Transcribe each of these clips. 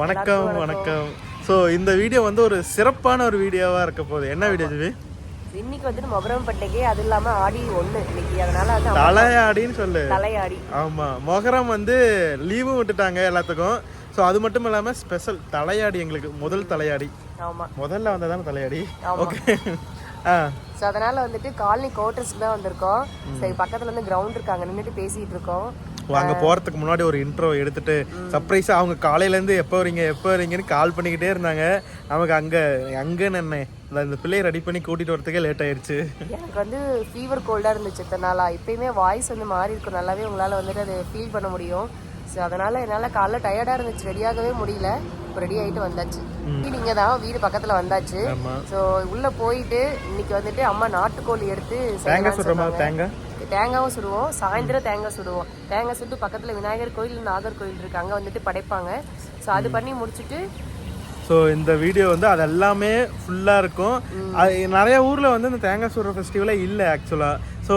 வணக்கம் வணக்கம். ஸோ இந்த வீடியோ வந்து ஒரு சிறப்பான ஒரு வீடியோவாக இருக்க போகுது. என்ன வீடியோ ஜிவி இன்னைக்கு வந்துட்டு மொகரம் பண்டிகை அது இல்லாம ஆடி ஒண்ணு இன்னைக்கு. அதனால வந்து அம்மா தலையாடின்னு சொல்லு. தலையாடி. ஆமாம் மொகரம் வந்து லீவும் விட்டுட்டாங்க எல்லாத்துக்கும். ஸோ அது மட்டும் இல்லாமல் ஸ்பெஷல் தலையாடி எங்களுக்கு. முதல் தலையாடி. ஆமா. முதல்ல வந்ததான தலையாடி? ஆமா. ஓகே ஆ. ஸோ அதனால வந்துட்டு காலனி கோட்டர்ஸ்க்கு தான் வந்திருக்கோம். சரி பக்கத்துல இருந்து கிரவுண்ட் இருக்காங்க. நின்றுட்டு பேசிட்டு இருக்கோம். அங்கே போகிறதுக்கு முன்னாடி ஒரு இன்ட்ரோ எடுத்துட்டு சர்ப்ரைஸாக அவங்க காலையிலேருந்து எப்போ வரீங்க எப்போ வரீங்கன்னு கால் பண்ணிக்கிட்டே இருந்தாங்க. நமக்கு அங்கே அங்கே நின்னே இந்த பிள்ளையை ரெடி பண்ணி கூட்டிகிட்டு வரதுக்கே லேட் ஆயிடுச்சு. எனக்கு வந்து ஃபீவர் கோல்டா இருந்துச்சு இத்தனை நாளா. இப்பயுமே வாய்ஸ் வந்து மாறி இருக்கும் நல்லாவே உங்களால வந்துட்டு அதை ஃபீல் பண்ண முடியும். ஸோ அதனால என்னால காலைல டயர்டா இருந்துச்சு. ரெடியாகவே முடியல. இப்போ ரெடி ஆயிட்டு வந்தாச்சு. வீடு இங்கே தான் வீடு பக்கத்துல வந்தாச்சு. ஸோ உள்ள போயிட்டு இன்னைக்கு வந்துட்டு அம்மா நாட்டுக்கோழி எடுத்து தேங்காய்? தேங்காவும் சுடுவோம் சாயந்தரம் தேங்காய் சுடுவோம். தேங்காய் சுட்டு பக்கத்துல விநாயகர் கோயில் நாகர் கோயில் இருக்கு. அங்க வந்துட்டு படைப்பாங்க. ஸோ அது பண்ணி முடிச்சுட்டு ஸோ இந்த வீடியோ வந்து அது எல்லாமே ஃபுல்லாக இருக்கும். அது நிறைய ஊரில் வந்து இந்த தேங்காய் சுடுற ஃபெஸ்டிவலே இல்லை ஆக்சுவலாக ஸோ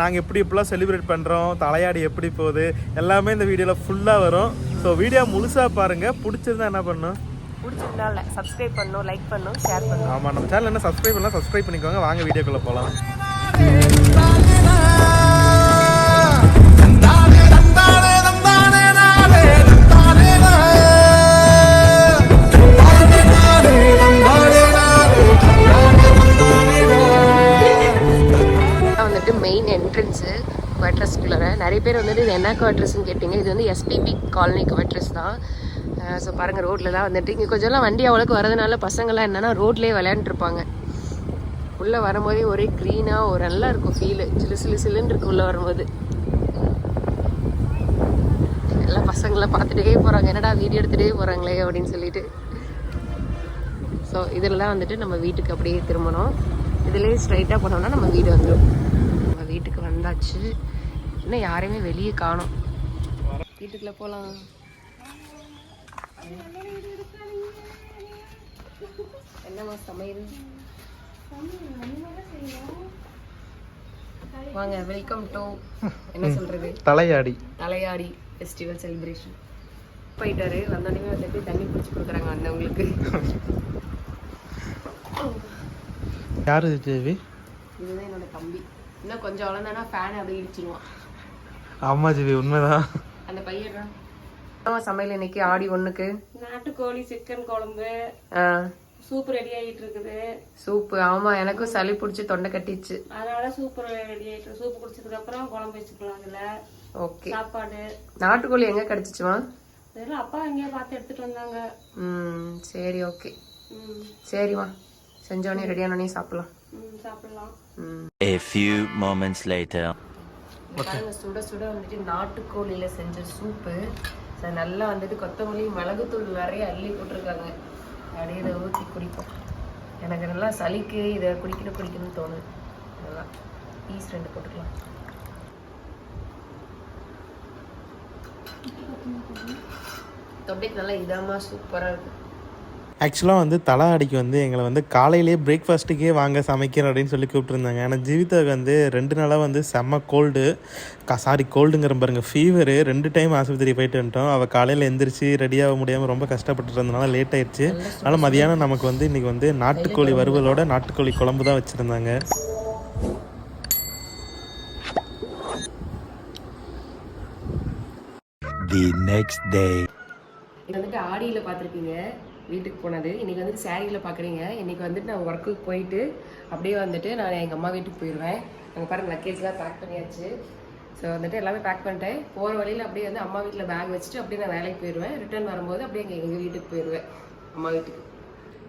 நாங்கள் எப்படி எப்படிலாம் செலிப்ரேட் பண்ணுறோம் தலையாடி எப்படி போகுது? எல்லாமே இந்த வீடியோவில் ஃபுல்லாக வரும். ஸோ வீடியோ முழுசாக பாருங்கள் பிடிச்சிருந்தா என்ன பண்ணும்? பிடிச்சிருந்தால சப்ஸ்கிரைப் பண்ணும் லைக் பண்ணும் ஷேர் பண்ணும். ஆமாம் நம்ம சேனல் என்ன சப்ஸ்கிரைப் பண்ணலாம் சப்ஸ்கிரைப் பண்ணிக்கோங்க. வாங்க வீடியோக்குள்ளே போகலாம் நிறைய பேர் வந்துட்டு இது என்ன குவாட்ரஸ்ன்னு கேட்டிங்க. இது வந்து எஸ்பிபி காலனி குவாட்ரஸ் தான். ஸோ பாருங்கள் ரோட்லலாம் வந்துட்டு இங்கே கொஞ்சம்லாம் வண்டி அவ்வளோக்கு வரதுனால பசங்கள்லாம் என்னென்னா ரோட்லேயே விளையாண்டுருப்பாங்க உள்ளே வரும்போதே ஒரே க்ரீனாக ஒரு நல்லா இருக்கும் ஃபீலு சிலு சிலு சிலுன்னு இருக்கும் உள்ளே வரும்போது. எல்லாம் பசங்களாம் பார்த்துட்டே போகிறாங்க என்னடா வீடியோ எடுத்துகிட்டே போகிறாங்களே அப்படின்னு சொல்லிட்டு. ஸோ இதெல்லாம் வந்துட்டு நம்ம வீட்டுக்கு அப்படியே திரும்பணும். இதுலேயே ஸ்ட்ரைட்டாக போனோம்னா நம்ம வீடு வந்துடும் நம்ம வீட்டுக்கு வந்தாச்சு. இன்னும் யாரையுமே வெளியே காணோம். வீட்டுக்குள்ளே போகலாம் என்னம்மா சமையல்? வாங்க வெல்கம் டு என்ன சொல்றது? தலையாடி. தலையாடி ஃபெஸ்டிவல் செலிப்ரேஷன் போயிட்டாரு. வந்தோடனே வந்துட்டு தண்ணி பிடிச்சி கொடுக்குறாங்க வந்தவங்களுக்கு யார் தேவி இதுதான் என்னோட தம்பி. இன்னும் கொஞ்சம் வளர்ந்தானா ஃபேன் அப்படியே இடிச்சிருவான். ஆமாம் ஜிவி உண்மைதான். அந்த பையன் சமையல் இன்னைக்கு ஆடி ஒண்ணுக்கு? நாட்டுக்கோழி சிக்கன் குழம்பு சூப் ரெடி ஆகிட்டு இருக்குது சூப்பு ஆமா எனக்கும் சளி பிடிச்சி தொண்டை கட்டிச்சு. அதனால சூப் ரெடி ஆயிட்டு சூப் குடிச்சதுக்கு அப்புறம் குழம்பு வச்சுக்கலாம் அதுல ஓகே. சாப்பாடு. நாட்டுக்கோழி எங்க கிடைச்சிச்சுமா? இதெல்லாம் அப்பா எங்கேயோ பார்த்து எடுத்துட்டு வந்தாங்க. ம் சரி ஓகே. ம். சரிம்மா செஞ்சோடனே ரெடியானோடனே சாப்பிடலாம். ம் சாப்பிடலாம். ம். A few moments later. பாருங்க சுட சுட வந்துட்டு நாட்டுக்கோழியில செஞ்ச சூப்பு. ஸோ நல்லா வந்துட்டு கொத்தமல்லி மிளகுத்தூள் நிறைய அள்ளி போட்டிருக்காங்க. அப்படியே இதை ஊற்றி குடிப்போம். எனக்கு நல்லா சளிக்கு இதை குடிக்கணும் குடிக்கணும்னு தோணுது. நல்லா பீஸ் ரெண்டு போட்டுக்கலாம். தொண்டைக்கு நல்லா இதமாக சூப்பராக இருக்கு. ஆக்சுவலாக வந்து தலையாடிக்கு வந்து எங்களை வந்து காலையிலேயே பிரேக்ஃபாஸ்ட்டுக்கே வாங்க சமைக்கிறோம் அப்படின்னு சொல்லி கூப்பிட்டுருந்தாங்க. ஆனால் ஜீவிதாவுக்கு வந்து ரெண்டு நாளாக வந்து செம்ம கோல்டு சாரி கோல்டுங்கிற பாருங்க ஃபீவரு ரெண்டு டைம் ஆஸ்பத்திரி போயிட்டு வந்துட்டோம். அவள் காலையில் எந்திரிச்சு ரெடியாக முடியாமல் ரொம்ப கஷ்டப்பட்டுட்டு இருந்தனால லேட் ஆயிடுச்சு. அதனால் மதியானம் நமக்கு வந்து இன்றைக்கி வந்து நாட்டுக்கோழி வறுவலோட நாட்டுக்கோழி குழம்பு தான் வச்சுருந்தாங்க. The next day. இது வந்துட்டு ஆடியில் பார்த்துருப்பீங்க வீட்டுக்கு போனது. இன்றைக்கி வந்துட்டு சேரீயில் பார்க்குறீங்க இன்னைக்கு வந்துட்டு நான் ஒர்க்குக்கு போயிட்டு அப்படியே வந்துட்டு நான் எங்கள் அம்மா வீட்டுக்கு போயிடுவேன் அங்கே பாருங்கள் லக்கேஜ்லாம் பேக் பண்ணியாச்சு. ஸோ வந்துட்டு எல்லாமே பேக் பண்ணிட்டேன். போகிற வழியில் அப்படியே வந்து அம்மா வீட்டில் பேக் வச்சுட்டு அப்படியே நான் வேலைக்கு போயிடுவேன் ரிட்டர்ன் வரும்போது அப்படியே எங்கள் எங்கள் வீட்டுக்கு போயிடுவேன் அம்மா வீட்டுக்கு.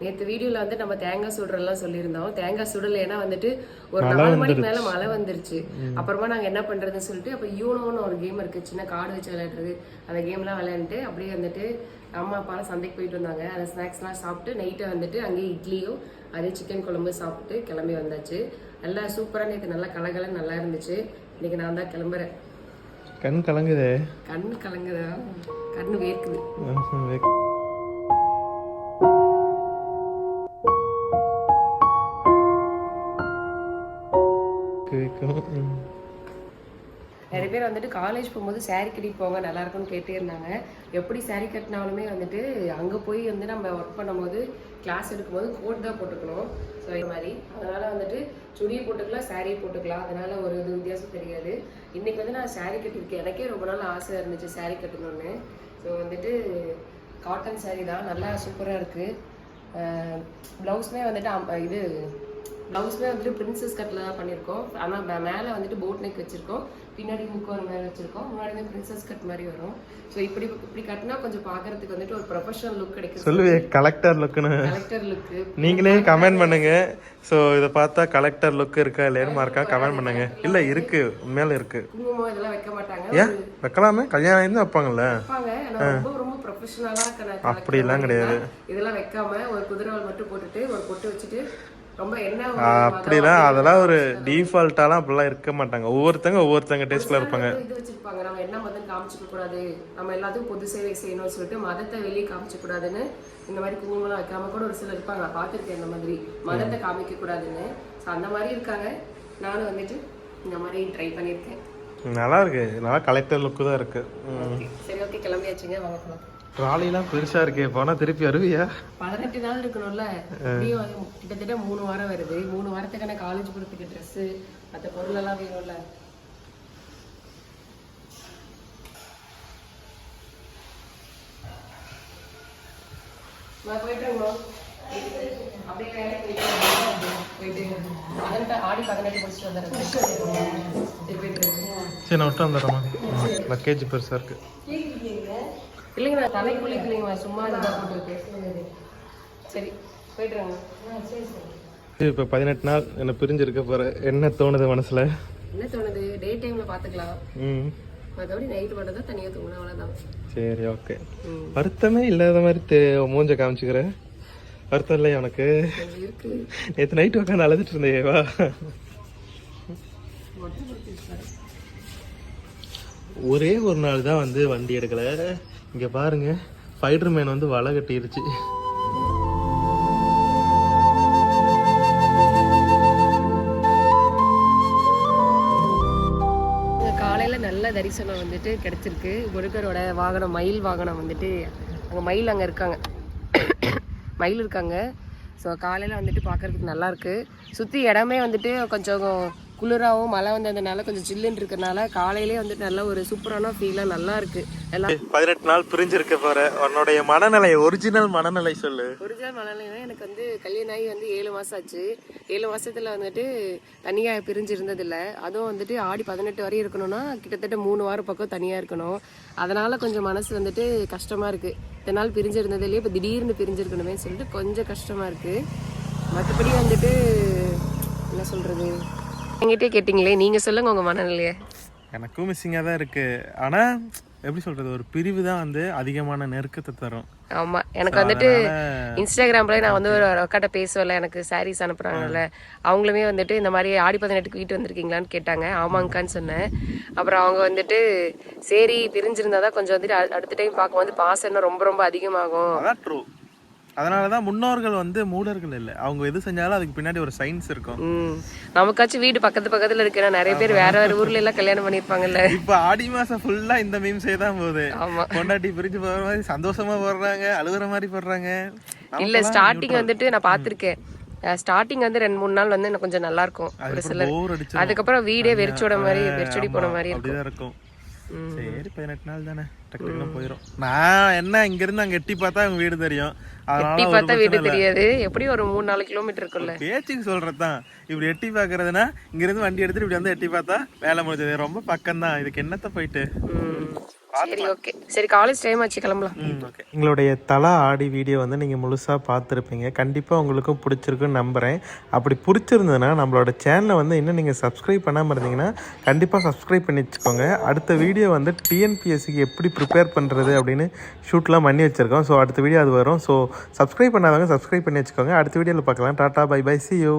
நேற்று வீடியோவில் வந்து நம்ம தேங்காய் சுடுறலாம் சொல்லியிருந்தோம். தேங்காய் சுடல ஏன்னா வந்துட்டு ஒரு நாலு மணிக்கு மேலே மழை வந்துருச்சு. அப்புறமா நாங்கள் என்ன பண்ணுறதுன்னு சொல்லிட்டு அப்போ யூனோன்னு ஒரு கேம் இருக்குது சின்ன கார்டு வச்சு விளையாடுறது. அந்த கேம்லாம் விளையாண்டுட்டு அப்படியே வந்துட்டு அம்மா அப்பாலாம் சந்தைக்கு போயிட்டு வந்தாங்க. அந்த ஸ்நாக்ஸ்லாம் சாப்பிட்டு நைட்டை வந்துட்டு அங்கேயே இட்லியும் அதே சிக்கன் குழம்பு சாப்பிட்டு கிளம்பி வந்தாச்சு. நல்லா சூப்பராக நேற்று நல்லா கலகலன்னு நல்லா இருந்துச்சு. இன்னைக்கு நான் தான் கிளம்புறேன். கண் கலங்குதே. கண்ணு கலங்குதா? கண்ணு வேர்க்குது. நிறைய பேர் வந்துட்டு காலேஜ் போகும்போது saree கட்டிட்டு போங்க நல்லா இருக்கும்னு கேட்டே இருந்தாங்க. எப்படி saree கட்டினாலுமே வந்துட்டு அங்கே போய் வந்து நம்ம ஒர்க் பண்ணும்போது கிளாஸ் எடுக்கும்போது கோட் தான் போட்டுக்கணும். ஸோ இது மாதிரி. அதனால வந்துட்டு சுடியை போட்டுக்கலாம் சாரியை போட்டுக்கலாம். அதனால ஒரு இது வித்தியாசம் தெரியாது. இன்னைக்கு வந்து நான் saree கட்டியிருக்கேன். எனக்கே ரொம்ப நாள் ஆசை இருந்துச்சு saree கட்டணும்னு. ஸோ வந்துட்டு காட்டன் saree தான். நல்லா சூப்பராக இருக்குது ப்ளவுஸுமே வந்துட்டு அம்- இது ப்ளவுஸ்மே வந்துட்டு பிரின்சஸ் கட்டில் தான் பண்ணியிருக்கோம். ஆனால் மேலே வந்துட்டு போட் நெக் வச்சுருக்கோம். பின்னாடி முக்கு ஒரு மாதிரி வச்சுருக்கோம். முன்னாடி பிரின்சஸ் கட் மாதிரி வரும். ஸோ இப்படி இப்படி கட்டினா கொஞ்சம் பார்க்கறதுக்கு வந்துட்டு ஒரு ப்ரொஃபஷனல் லுக் கிடைக்கும். சொல்லுவே கலெக்டர் லுக்குன்னு கலெக்டர் லுக்கு நீங்களே கமெண்ட் பண்ணுங்க. ஸோ இதை பார்த்தா கலெக்டர் லுக் இருக்கா இல்லையா இருக்கா கமெண்ட் பண்ணுங்க. இல்லை இருக்கு. உண்மையில இருக்கு. குங்குமம் இதெல்லாம் வைக்க மாட்டாங்க. ஏன்? வைக்கலாமே? கல்யாணம் ஆயிருந்து வைப்பாங்கல்ல? ரொம்ப ப்ரொஃபஷனலாக அப்படிலாம் கிடையாது. இதெல்லாம் வைக்காம ஒரு குதிரவால் மட்டும் போட்டுட்டு ஒரு பொட்டு வச்சுட்டு அப்படிலாம் அதெல்லாம் ஒரு டிஃபால்ட்டாலாம் அப்படிலாம் இருக்க மாட்டாங்க. ஒவ்வொருத்தங்க ஒவ்வொருத்தங்க டேஸ்ட்ல இருப்பாங்க. இது வச்சிருப்பாங்க. நம்ம என்ன மதம் காமிச்சிக்க கூடாது? நம்ம எல்லாத்துக்கும் பொது சேவை செய்யணும்னு சொல்லிட்டு மதத்தை வெளியே காமிச்சிக்க கூடாதுன்னு இந்த மாதிரி குங்குமம்லாம் வைக்காம கூட ஒரு சிலர் இருப்பாங்க. நான் பார்த்திருக்கேன் இந்த மாதிரி. மதத்தை காமிக்க கூடாதுன்னு. ஸோ அந்த மாதிரி இருக்காங்க. நானும் வந்துட்டு இந்த மாதிரி ட்ரை பண்ணியிருக்கேன். நல்லா இருக்கு. நல்லா கலெக்டர் லுக்கு தான் இருக்கு. சரி ஓகே கிளம்பியாச்சுங்க. வாங்க ட்ராலிலாம் பெருசா இருக்கே போனா திருப்பி வருவியா? பதினெட்டு நாள் இருக்கணும்ல. கிட்டத்தட்ட மூணு வாரம் வருது. மூணு வாரத்துக்கான காலேஜ் மற்ற வேணும்ல. போயிட்டு பதினெட்டு ஆடி பதினெட்டு முடிச்சுட்டு வந்துடுறேன் சரி, நான் விட்டு வந்துடுறேம்மா. லக்கேஜ் பெருசா இருக்கு. இல்லைங்க நான் தலை குளிக்கலைங்க சும்மா இதாக போட்டுருக்கேன் சரி போயிட்டுருங்க இப்போ பதினெட்டு நாள் என்ன பிரிஞ்சிருக்க போற? என்ன தோணுது மனசுல? என்ன தோணுது? டே டைம்ல பாத்துக்கலாம். ம். மற்றபடி நைட் மட்டும் தான் தனியாக தூங்கணும் அவ்வளோதான் சரி ஓகே வருத்தமே இல்லாத மாதிரி தே மூஞ்ச காமிச்சுக்கிற. வருத்தம் இல்லையா உனக்கு? நேற்று நைட்டு உட்காந்து அழுதுட்டு இருந்தேவா ஒரே ஒரு நாள் தான் வந்து வண்டி எடுக்கல. இங்கே பாருங்க ஃபைடர் மேன் வந்து வலை கட்டிருச்சு. காலையில் நல்ல தரிசனம் வந்துட்டு கிடச்சிருக்கு. முருகரோட வாகனம் மயில் வாகனம் வந்துட்டு அங்கே மயில் அங்கே இருக்காங்க. மயில் இருக்காங்க. ஸோ காலையில் வந்துட்டு பார்க்கறதுக்கு நல்லாயிருக்கு சுற்றி இடமே வந்துட்டு கொஞ்சம் குளிராகவும் மழை வந்ததுனால கொஞ்சம் ஜில்லுன்னு இருக்கறனால காலையிலே வந்துட்டு நல்ல ஒரு சூப்பரான ஃபீலாக நல்லாயிருக்கு பதினெட்டு நாள் பிரிஞ்சிருக்க போற. உன்னுடைய மனநிலை ஒரிஜினல் மனநிலை சொல்லு. ஒரிஜினல் மனநிலைனா எனக்கு வந்து கல்யாணம் ஆகி வந்து ஏழு மாசம் ஆச்சு. ஏழு மாசத்துல வந்துட்டு தனியா பிரிஞ்சு இருந்ததில்ல அதுவும் வந்துட்டு ஆடி பதினெட்டு வரையும் இருக்கணும்னா கிட்டத்தட்ட மூணு வாரம் பக்கம் தனியா இருக்கணும். அதனால கொஞ்சம் மனசு வந்துட்டு கஷ்டமா இருக்கு. இத்தனை நாள் பிரிஞ்சு இருந்ததுலயே இப்போ திடீர்னு பிரிஞ்சிருக்கணுமே சொல்லிட்டு கொஞ்சம் கஷ்டமா இருக்கு. மற்றபடி வந்துட்டு என்ன சொல்றது? என்கிட்டயே கேட்டிங்களே நீங்க சொல்லுங்க உங்க மனநிலையை. எனக்கும் மிஸ்ஸிங்காக தான் இருக்கு. ஆனா எப்படி சொல்றது ஒரு பிரிவு தான் வந்து அதிகமான நெருக்கத்தை தரும். ஆமா எனக்கு வந்துட்டு இன்ஸ்டாகிராம்ல நான் வந்து ஒரு அக்காட்ட பேசுவேன்ல எனக்கு சாரீஸ் அனுப்புறாங்கல்ல அவங்களுமே வந்துட்டு இந்த மாதிரி ஆடி பதினெட்டுக்கு வீட்டு வந்திருக்கீங்களான்னு கேட்டாங்க. ஆமாங்கான்னு சொன்னேன். அப்புறம் அவங்க வந்துட்டு சரி பிரிஞ்சிருந்தா தான் கொஞ்சம் வந்துட்டு அடுத்த டைம் பார்க்கும்போது பாசம் ரொம்ப ரொம்ப அதிகமாகும். அதனால தான் முன்னோர்கள் வந்து மூடர்கள் இல்லை. அவங்க எது செஞ்சாலும் அதுக்கு பின்னாடி ஒரு சயின்ஸ் இருக்கும். நமக்காச்சும் வீடு பக்கத்து பக்கத்துல இருக்கு ஏன்னா நிறைய பேர் வேற வேற ஊர்ல எல்லாம் கல்யாணம் பண்ணிருப்பாங்கல்ல இப்ப ஆடி மாசம் ஃபுல்லா இந்த மீம்ஸே தான் போகுது. ஆமா. கொண்டாட்டி பிரிஞ்சு போற மாதிரி சந்தோஷமா போடுறாங்க அழுகுற மாதிரி போடுறாங்க. இல்ல ஸ்டார்டிங் வந்துட்டு நான் பார்த்திருக்கேன். ஸ்டார்டிங் வந்து ரெண்டு மூணு நாள் வந்து எனக்கு கொஞ்சம் நல்லா இருக்கும். ஒரு சிலர் அதுக்கப்புறம் வீடே வெறிச்சோட மாதிரி வெறிச்சொடி போன மாதிரி இருக்கும். சரி பதினெட்டு நாள் தானே. டக்கு டக்குன்னு போயிடும் நான் என்ன இங்க இருந்து அங்க எட்டி பார்த்தா அவங்க வீடு தெரியும். எட்டி பார்த்தா வீடு. தெரியாது. எப்படியும் ஒரு மூணு நாலு கிலோமீட்டர் இருக்கும்ல. பேச்சுக்கு சொல்றதுதான். இப்படி எட்டி பாக்குறதுன்னா இங்க இருந்து வண்டி எடுத்துட்டு இப்படி வந்து எட்டி பார்த்தா வேலை முடிஞ்சது. ரொம்ப பக்கம் தான் இதுக்கு என்னத்த போயிட்டு. சரி ஓகே சரி காலேஜ் டைம் ஆச்சு கிளம்பலாம். எங்களுடைய தலா ஆடி வீடியோ வந்து நீங்கள் முழுசாக பார்த்துருப்பீங்க கண்டிப்பாக உங்களுக்கும் பிடிச்சிருக்குன்னு நம்புகிறேன் அப்படி பிடிச்சிருந்ததுன்னா நம்மளோட சேனலை வந்து இன்னும் நீங்கள் சப்ஸ்கிரைப் பண்ணாமல் இருந்தீங்கன்னா கண்டிப்பாக சப்ஸ்கிரைப் பண்ணி வச்சுக்கோங்க. அடுத்த வீடியோ வந்து டிஎன்பிஎஸ்சிக்கு எப்படி ப்ரிப்பேர் பண்ணுறது அப்படின்னு ஷூட்லாம் பண்ணி வச்சுருக்கோம். ஸோ அடுத்த வீடியோ அது வரும். ஸோ சப்ஸ்கிரைப் பண்ணாதவங்க சப்ஸ்கிரைப் பண்ணி வச்சுக்கோங்க. அடுத்த வீடியோவில் பார்க்கலாம். Tata bye bye see you